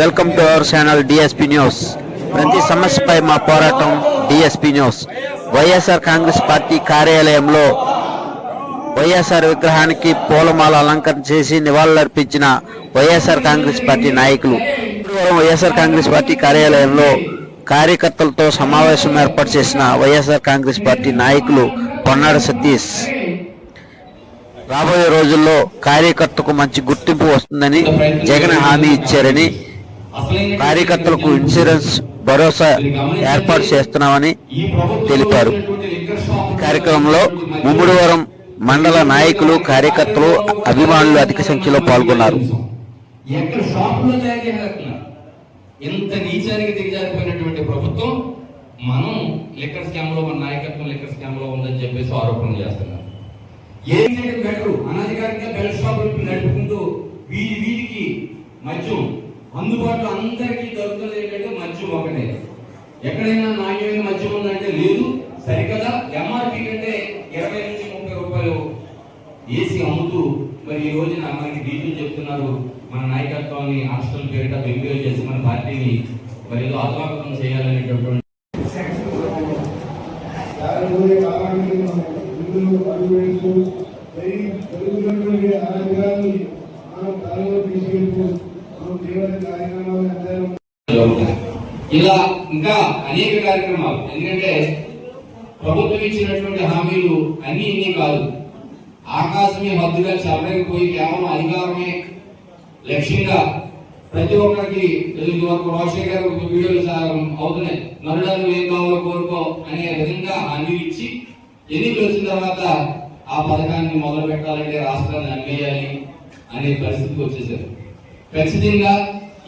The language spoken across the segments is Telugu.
Welcome to our channel DSP news ప్రతి సమస్యపై మా పోరాటం DSP news YSR Congress party కార్యాలయంలో వైఎస్ఆర్ విగ్రహానికి పూలమాల అలంకరణ చేసి నివాళులర్పించిన వైఎస్ఆర్ కాంగ్రెస్ పార్టీ నాయకులు. వైఎస్ఆర్ కాంగ్రెస్ పార్టీ కార్యాలయంలో కార్యకర్తలతో సమావేశం ఏర్పాటు చేసిన వైఎస్ఆర్ కాంగ్రెస్ పార్టీ నాయకులు పొన్నాడ సతీష్. రాబోయే రోజుల్లో కార్యకర్తకు మంచి గుర్తింపు వస్తుందని జగన్ హామీ ఇచ్చారని కార్యకర్తలకు ఇన్సూరెన్స్ భరోసా ఏర్పాటు చేస్తున్నామని తెలిపారు. కార్యక్రమంలో ముమ్మడివరం మండల నాయకులు కార్యకర్తలు అభిమానులు అధిక సంఖ్యలో పాల్గొన్నారు. ఎక్కడ ఇంత నీచానికి దిగజారిపోయినటువంటి ప్రభుత్వం మనం లిక్కర్ స్కామ్లో మన నాయకత్వం లిక్కర్ స్కామ్లో ఉందని చెప్పేసి ఆరోపణలు చేస్తున్నారు. ఏం చేయడం బెటర్? అనధికారికంగా బెల్ షాపులు నడుపుకుంటూ వీధి వీధికి మద్యం అందుబాటులో అందరికీ దొరుకుతుంది ఏంటంటే మద్యం ఒకటే. ఎక్కడైనా నాణ్యమైన మద్యం ఉందంటే లేదు సరికదా? ఎంఆర్పి కంటే ఇరవై నుంచి ముప్పై రూపాయలు ఏసీ అమ్ముతూ మరి ఈ రోజున మనకి డీటెయిల్ చెప్తున్నారు. మన నాయకత్వాన్ని హాస్టల్ పేరిట ఎంపీలు చేసి మన పార్టీని మరి ఏదో అధ్వాకం చేయాలనేటటువంటి మనం తీసుకెళ్తూ మనం తీవ్ర కార్యక్రమాలు అందరం ఇలా ఇంకా అనేక కార్యక్రమాలు. ఎందుకంటే ప్రభుత్వం ఇచ్చినటువంటి హామీలు అన్ని ఇన్ని కాదు. ఆకాశమే హద్దుగా పోయి కేవలం అధికారమే లక్ష్యంగా ప్రతి ఒక్కరికి వరకు రాజశేఖర్ గారు వీడియోలు అవుతున్నాయి. మరణాలు ఏం కావాలో కోరుకో అనే విధంగా హామీలు ఇచ్చి ఎన్నికలు వచ్చిన తర్వాత ఆ పథకాన్ని మొదలు పెట్టాలంటే రాష్ట్రాన్ని అమ్మేయాలి అనే పరిస్థితికి వచ్చేసారు. ఖచ్చితంగా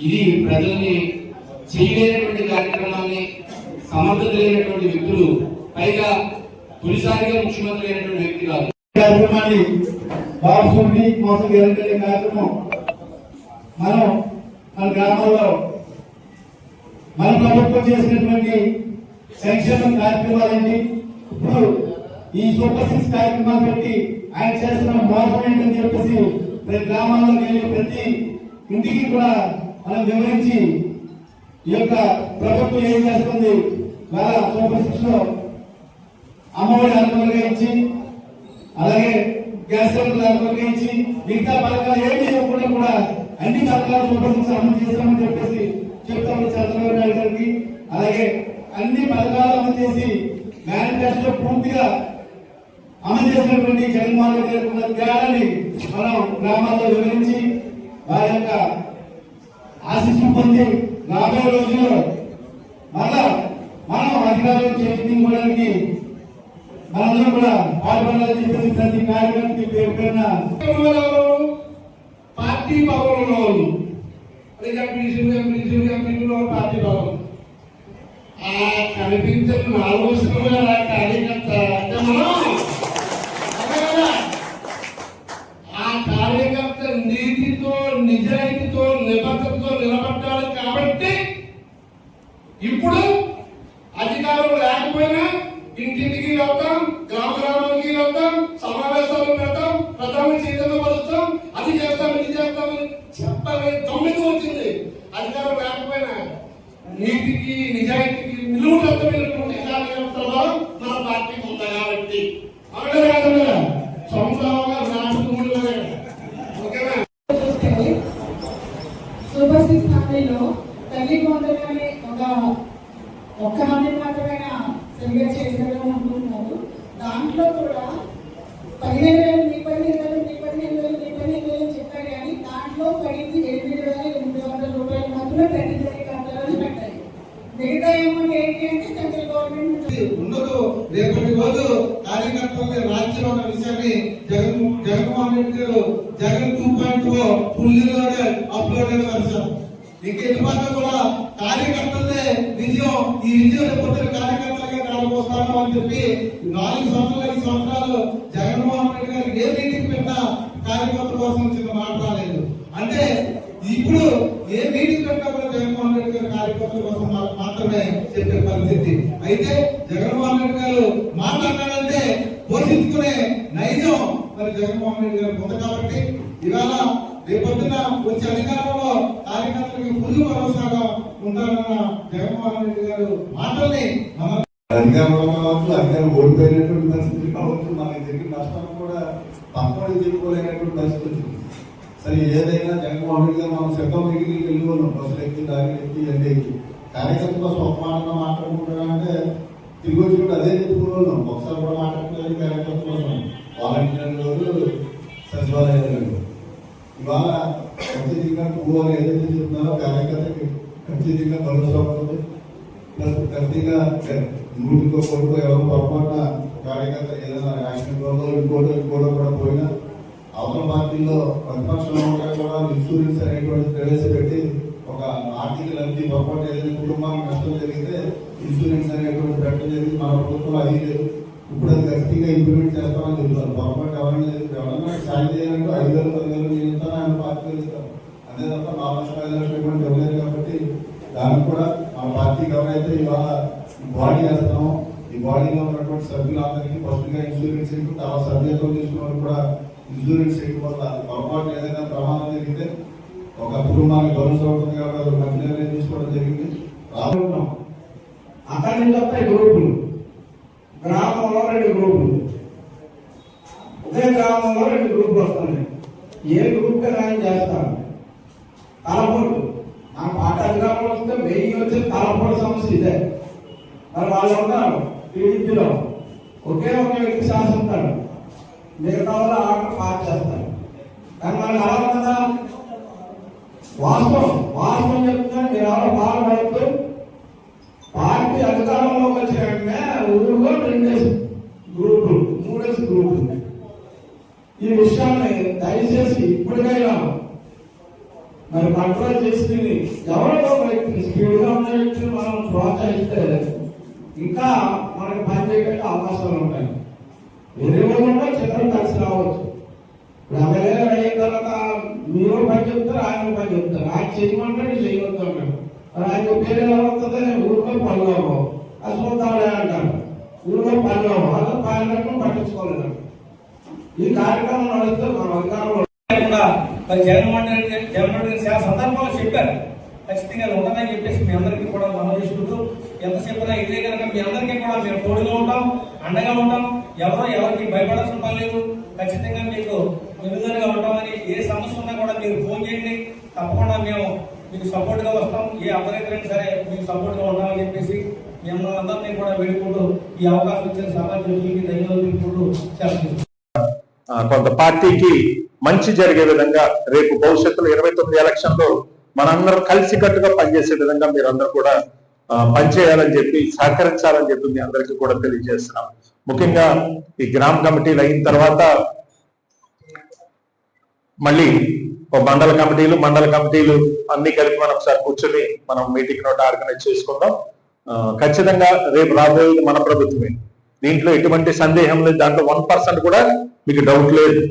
ఇది ప్రజల్ని చేయలేనటువంటి కార్యక్రమాన్ని సమర్థత లేనటువంటి వ్యక్తులు పైగా తొలిసారిగా ముఖ్యమంత్రి అయినటువంటి వ్యక్తి కాదు. కార్యక్రమాన్ని బాబుని కోసం జరుగుతున్న కార్యక్రమం మనం మన గ్రామాల్లో మన ప్రభుత్వం చేసినటువంటి సంక్షేమ కార్యక్రమాలండి ఇప్పుడు ఈ సూపర్ సిక్స్ కార్యక్రమాలు పెట్టి ఆయన చేస్తున్న మోసం ఏంటని చెప్పేసి ప్రతి గ్రామాల్లోకి వెళ్ళి ప్రతి ఇంటికి కూడా మనం వివరించి ఈ యొక్క ప్రభుత్వం ఏం చేస్తుంది? వాళ్ళ సూపర్ సిక్స్లో అమ్మఒడి అనుకూలంగా ఇచ్చి అలాగే గ్యాస్ సిలిండర్ అనుకూలంగా ఇచ్చి మిగతా పథకాలు ఏమి ఇవ్వకుండా కూడా అన్ని పథకాలు సూపర్ అమలు చేస్తామని చెప్పేసి చెప్తాము చంద్రబాబు నాయుడు గారికి అలాగే అన్ని పథకాలు అమలు చేసి మేనిఫెస్టో పూర్తిగా అమలు చేసినటువంటి జగన్మోహన్ రెడ్డి గారికి ఉన్న తేడాన్ని మనం గ్రామాల్లో వివరించి వారి యొక్క ఆశీస్సు పొంది రాబోయే రోజుల్లో మళ్ళా మనం అధికారం చేయించుకోవడానికి మనందరం కూడా పాల్గొనాలని చెప్పేసి ప్రతి కార్యక్రమానికి పేరు పైన పార్టీ భవనంలో ఉంది. అదే ఎంపీసీలు ఎంపీసీలు ఎంపీలు పార్టీ భవనం. ఆ కనిపించిన నాలుగు కార్యక్రమం కార్యకర్త అంటే మనం అదే కదా, ఆ కార్యకర్త నీతితో నిజాయితీతో నిబద్ధతతో నిలబడ్డాడు కాబట్టి ఇప్పుడు అధికారం లేకపోయినా ఇంటింటికి వెళ్తాం గ్రామ గ్రామానికి వెళ్తాం సమావేశాలు పెడతాం ప్రధాని చైతన్య పరుస్తాం అది చేస్తాం ఇది చేస్తామని చెప్పలే తొమ్మిది వచ్చింది అధికారం లేకపోయినా నీతికి నిజాయితీకి నిలువుటమైనటువంటి కార్యకర్తలు మన పార్టీకి ఉంది కాబట్టి అవునా కాదు సంవత్సరాలుగా రాష్ట్రంలో ఓకేనా చూస్తే సూపర్ సిక్స్ హామీలో తల్లి కొందరని ఒక ఒక్క హామీ మాత్రమే సరిగా చేశారు అనుకుంటున్నారు దాంట్లో కూడా పదిహేను వేలు మీ పదిహేను వేలు మీ పదిహేను వేలు మీ పదిహేను వేలు అని చెప్పారు కానీ దాంట్లో పడింది ఎనిమిది వేల ఎనిమిది వందల రూపాయలు మాత్రమే ప్రతి ఖాతాలో పెట్టాయి మిగతా అమౌంట్ ఏంటి అంటే సెంట్రల్ గవర్నమెంట్ ఉండదు రేపటి రోజు కార్యకర్తలు రాజ్యం ఉన్న విషయాన్ని జగన్ జగన్మోహన్ రెడ్డి గారు Jagan two point full upload చేశారు ఇంకా ఇటుపక్క కూడా కార్యకర్తలే విజయం. ఈ విజయం రేపొద్దున కార్యకర్తలుగా కాలపోస్తాను అని చెప్పి నాలుగు సంవత్సరాలు ఐదు సంవత్సరాలు జగన్మోహన్ రెడ్డి గారు ఏ మీటింగ్ పెట్టినా కార్యకర్తల కోసం చిన్న మాట రాలేదు అంటే ఇప్పుడు ఏ మీటింగ్ పెట్టినా కూడా జగన్మోహన్ రెడ్డి గారు కోసం మాత్రమే చెప్పే పరిస్థితి. అయితే జగన్మోహన్ రెడ్డి గారు మాట్లాడాలంటే పోషించుకునే నైజం. మరి జగన్మోహన్ రెడ్డి గారు ఉంది కాబట్టి ఇవాళ రేపొద్దున వచ్చే అధికారంలో కార్యకర్తలకు ముందు భరోసాగా ఉంటారన్న జగన్మోహన్ రెడ్డి గారు మాటల్ని మనం అధికారంలో కావచ్చు అధికారం ఓడిపోయినటువంటి పరిస్థితి కావచ్చు. మనకి జరిగిన నష్టాలు కూడా తప్పని చెప్పుకోలేనటువంటి పరిస్థితి వచ్చింది. సరే ఏదైనా జగన్మోహన్ రెడ్డి గారు మనం శబ్దం వెళ్ళి వాళ్ళం బస్సులు ఎక్కి దారి ఎక్కి అంటే కార్యకర్తలు స్వప్న మాటలు మాట్లాడుకుంటారా తిరిగి వచ్చి కూడా అదే చెప్పుకోలేం ఒకసారి కూడా మాట్లాడలేదు కార్యకర్తల కోసం వాలంటీర్లు సచివాలయాలు ఇవాళ ఖచ్చితంగా పువ్వు ఏదైతే చెప్తున్నారో కార్యకర్తకి ఖచ్చితంగా భరోసా ఉంటుంది. ప్లస్ ఖచ్చితంగా నూటికో కోటికో ఎవరో పొరపాటున కార్యకర్త ఏదైనా యాక్సిడెంట్ వల్ల ఇంకోటో ఇంకోటో పార్టీలో ప్రతిపక్షంలో ఉంటే కూడా ఇన్సూరెన్స్ అనేటువంటి ప్రవేశపెట్టి ఒక ఆర్థిక లబ్ధి పొరపాటు ఏదైనా కుటుంబానికి నష్టం జరిగితే ఇన్సూరెన్స్ అనేటువంటి పెట్టడం జరిగింది. మన ప్రభుత్వంలో అది లేదు. ఇప్పుడు అది ఖచ్చితంగా ఇంప్లిమెంట్ చేస్తామని చెప్తారు పొరపాటు ఎవరైనా ఎవరైనా సాయం చేయాలంటే ఐదు వేలు పది వేలు నేను ఇస్తాను ఆయన పార్టీ ఇస్తారు అదే తప్ప నాలుగు లక్షలు ఐదు లక్షలు ఇవ్వడం ఇవ్వలేదు కాబట్టి దానికి కూడా మా పార్టీకి ఎవరైతే ఇవాళ బాడీ చేస్తున్నామో ఈ బాడీలో ఉన్నటువంటి సభ్యులందరికీ ఫస్ట్గా ఇన్సూరెన్స్ ఇవ్వడం తర్వాత సభ్యత్వం తీసుకున్న కూడా ఇన్సూరెన్స్ చేయడం వల్ల పొరపాటు ఏదైనా ప్రమాదం జరిగితే ఒక కుటుంబానికి భరోసా అవుతుంది కాబట్టి అది మంచి నిర్ణయం తీసుకోవడం జరిగింది. రాబోతున్నాం. అక్కడి నుంచి వస్తాయి గ్రూపులు. గ్రామంలో రెండు గ్రూపులు. ఒకే గ్రామంలో రెండు గ్రూపులు వస్తున్నాయి. ఏ గ్రూప్ నేను చేస్తాను తలపోటు. నా పాట గ్రామంలో వస్తే వెయ్యి వచ్చే తలపోటు సమస్య ఇదే. మరి వాళ్ళు ఉన్నారు టీడీపీలో ఒకే ఒక వ్యక్తి శాసన ఉంటాడు మిగతా వాళ్ళు ఆర్డర్ పాస్ చేస్తారు కానీ మనకి అలా కదా వాస్తవం వాస్తవం చెప్తే మీరు ఎవరో బాధపడుతూ పార్టీ అధికారంలోకి వచ్చిన వెంటనే ఊళ్ళో రెండేసి గ్రూపులు మూడేసి గ్రూపులు ఈ విషయాన్ని దయచేసి ఇప్పటికైనా మరి కంట్రోల్ చేసుకుని ఎవరో ఒక వ్యక్తిని స్పీడ్గా ఉన్న వ్యక్తిని మనం ప్రోత్సహిస్తే ఇంకా మనకి పని చేయగలిగే అవకాశాలు ఉంటాయి. వేరే వాళ్ళు చిత్రం ఇప్పుడు ఎమ్మెల్యే అయిన తర్వాత మీరు పని చెప్తారు ఆయన పని చెప్తారు. ఆయన చేయమంటాడు చేయవద్దు అంటాడు ఆయన పేరు ఎలా వస్తుంది ఊరిలో పనులు అది చూద్దాంలే అంటారు. ఊరిలో పనులు అలా పాలనకు పట్టించుకోలేదు. ఈ కార్యక్రమం నడిస్తే మన అధికారంలో మరి జగన్మోహన్ రెడ్డి జగన్మోహన్ రెడ్డి చాలా సందర్భంలో చెప్పారు. ఖచ్చితంగా అది ఉంటుందని చెప్పేసి మీ అందరికీ కూడా మనం చేసుకుంటూ ఎంతసేపు ఇదే కనుక మీ అందరికీ కూడా మేము తోడుగా ఉంటాం అండగా ఉంటాం. ఎవరో ఎవరికి భయపడాల్సిన పని లేదు. ఖచ్చితంగా మీకు వెనుదలుగా ఉంటామని ఏ సమస్య ఉన్నా కూడా మీరు ఫోన్ చేయండి. తప్పకుండా మేము మీకు సపోర్ట్గా వస్తాం. ఏ అపరికరైనా సరే మీకు సపోర్ట్గా ఉంటామని చెప్పేసి మేము అందరినీ కూడా వేడుకుంటూ ఈ అవకాశం ఇచ్చిన సమాజానికి ధన్యవాదాలు తెలుపుకుంటూ కొంత పార్టీకి మంచి జరిగే విధంగా రేపు భవిష్యత్తులో ఇరవై తొమ్మిది ఎలక్షన్లో మనందరం కలిసికట్టుగా పనిచేసే విధంగా మీరందరూ కూడా పనిచేయాలని చెప్పి సహకరించాలని చెప్పి మీ అందరికీ కూడా తెలియజేస్తున్నాం. ముఖ్యంగా ఈ గ్రామ కమిటీలు అయిన తర్వాత మళ్ళీ మండల కమిటీలు మండల కమిటీలు అన్ని కలిపి మనం ఒకసారి కూర్చొని మనం మీటింగ్ నోట్ ఆర్గనైజ్ చేసుకుందాం. ఖచ్చితంగా రేపు రాబోయేది మన ప్రభుత్వమే. దీంట్లో ఎటువంటి సందేహం లేదు. దాంట్లో వన్ పర్సెంట్ కూడా మీకు డౌట్ లేదు.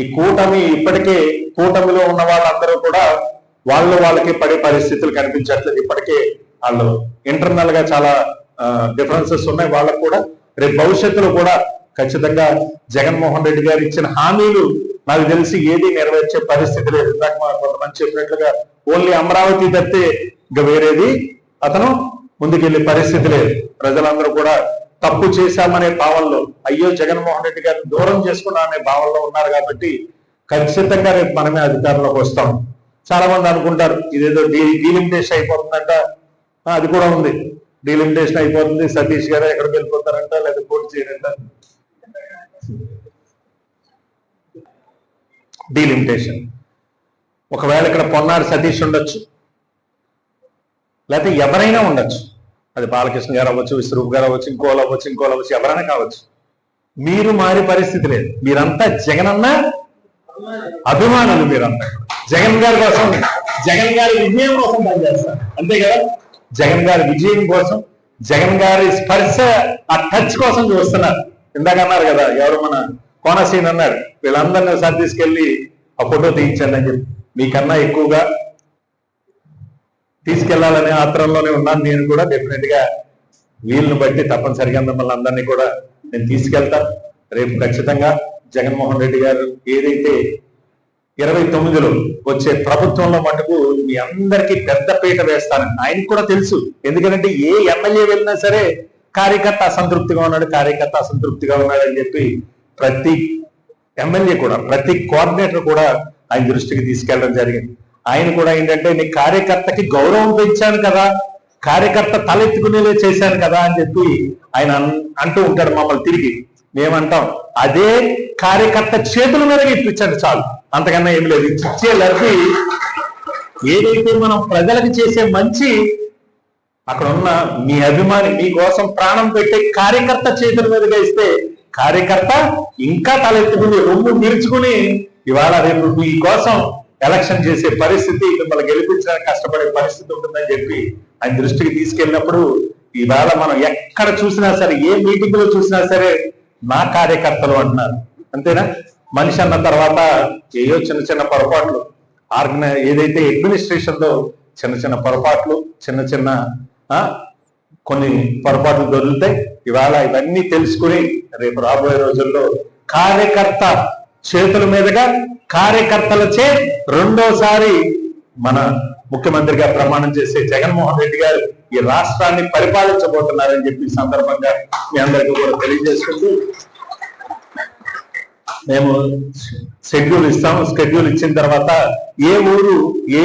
ఈ కూటమి ఇప్పటికే కూటమిలో ఉన్న వాళ్ళందరూ కూడా వాళ్ళు వాళ్ళకి పడే పరిస్థితులు కనిపించట్లేదు. ఇప్పటికే వాళ్ళు ఇంటర్నల్గా చాలా డిఫరెన్సెస్ ఉన్నాయి. వాళ్ళకు కూడా రేపు భవిష్యత్తులో కూడా ఖచ్చితంగా జగన్మోహన్ రెడ్డి గారు ఇచ్చిన హామీలు నాకు తెలిసి ఏది నెరవేర్చే పరిస్థితి లేదు. ఇందాక మా కొంతమంది చెప్పినట్లుగా ఓన్లీ అమరావతి తప్పితే ఇంకా వేరేది అతను ముందుకెళ్ళే పరిస్థితి లేదు. ప్రజలందరూ కూడా తప్పు చేశామనే భావనలో అయ్యో జగన్మోహన్ రెడ్డి గారిని దూరం చేసుకున్నా అనే భావనలో ఉన్నారు కాబట్టి ఖచ్చితంగా రేపు మనమే అధికారంలోకి వస్తాం. చాలా మంది అనుకుంటారు ఇదేదో డీలిమిటేషన్ అయిపోతుందంట. అది కూడా ఉంది. డీలిమిటేషన్ అయిపోతుంది. సతీష్ గారు ఎక్కడికి వెళ్ళిపోతారంట లేదా పోటీ చేయరంట. డీలిమిటేషన్. ఒకవేళ ఇక్కడ పొన్నాడు సతీష్ ఉండొచ్చు. లేకపోతే ఎవరైనా ఉండొచ్చు. అది బాలకృష్ణ గారు అవ్వచ్చు విశ్వరూప్ గారు అవ్వచ్చు ఇంకోలు అవ్వచ్చు ఇంకోలు అవ్వచ్చు ఎవరైనా కావచ్చు. మీరు మారి పరిస్థితి లేదు. మీరంతా జగనన్న అభిమానులు మీరంతా. జగన్ గారి కోసం జగన్ గారి విజయం కోసం పనిచేస్తారు. అంతే కదా? జగన్ గారి విజయం కోసం జగన్ గారి స్పర్శ ఆ టచ్ కోసం చూస్తున్నారు. ఇందాక అన్నారు కదా ఎవరు మన కోనసీన్ అన్నాడు వీళ్ళందరినీ ఒకసారి తీసుకెళ్ళి ఆ ఫోటో తీయించండి అని చెప్పి. మీకన్నా ఎక్కువగా తీసుకెళ్ళాలనే ఆత్రంలోనే ఉన్నాను. నేను కూడా డెఫినెట్గా వీళ్ళని బట్టి తప్పనిసరిగా మిమ్మల్ని అందరినీ కూడా నేను తీసుకెళ్తా. రేపు ఖచ్చితంగా జగన్మోహన్ రెడ్డి గారు ఏదైతే ఇరవై తొమ్మిదిలో వచ్చే ప్రభుత్వంలో మటుకు మీ అందరికీ పెద్ద పీట వేస్తానని ఆయనకు కూడా తెలుసు. ఎందుకంటే ఏ ఎమ్మెల్యే వెళ్ళినా సరే కార్యకర్త అసంతృప్తిగా ఉన్నాడు కార్యకర్త అసంతృప్తిగా ఉన్నాడు అని చెప్పి ప్రతి ఎమ్మెల్యే కూడా ప్రతి కోఆర్డినేటర్ కూడా ఆయన దృష్టికి తీసుకెళ్ళడం జరిగింది. ఆయన కూడా ఏంటంటే నీ కార్యకర్తకి గౌరవం పెంచాను కదా కార్యకర్త తలెత్తుకునేలే చేశాను కదా అని చెప్పి ఆయన అంటూ ఉంటాడు మమ్మల్ని తిరిగి. మేమంటాం అదే కార్యకర్త చేతుల మీద ఇప్పించండి చాలు. అంతకన్నా ఏం లేదు. ఇచ్చే లబ్ధి. ఏదైతే మనం ప్రజలకు చేసే మంచి అక్కడ ఉన్న మీ అభిమాని మీకోసం ప్రాణం పెట్టే కార్యకర్త చేతుల మీదుగా ఇస్తే కార్యకర్త ఇంకా తలెత్తుకుని రొమ్ము తీర్చుకుని ఇవాళ రేపు మీ కోసం ఎలక్షన్ చేసే పరిస్థితి మిమ్మల్ని గెలిపించడానికి కష్టపడే పరిస్థితి ఉంటుందని చెప్పి ఆయన దృష్టికి తీసుకెళ్ళినప్పుడు ఇవాళ మనం ఎక్కడ చూసినా సరే ఏ మీటింగ్లో చూసినా సరే నా కార్యకర్తలు అంటున్నారు. అంతేనా? మనిషి అన్న తర్వాత ఏయో చిన్న చిన్న పొరపాట్లు. ఆర్గనై ఏదైతే అడ్మినిస్ట్రేషన్లో చిన్న చిన్న పొరపాట్లు చిన్న చిన్న ఆ, కొన్ని పొరపాట్లు దొరుకుతాయి. ఇవాళ ఇవన్నీ తెలుసుకుని రేపు రాబోయే రోజుల్లో కార్యకర్త చేతుల మీదుగా కార్యకర్తలచే రెండోసారి మన ముఖ్యమంత్రిగా ప్రమాణం చేసే జగన్మోహన్ రెడ్డి గారు ఈ రాష్ట్రాన్ని పరిపాలించబోతున్నారని చెప్పి సందర్భంగా మీ అందరికీ కూడా తెలియజేసుకుంటూ మేము షెడ్యూల్ ఇస్తాము. షెడ్యూల్ ఇచ్చిన తర్వాత ఏ ఊరు ఏ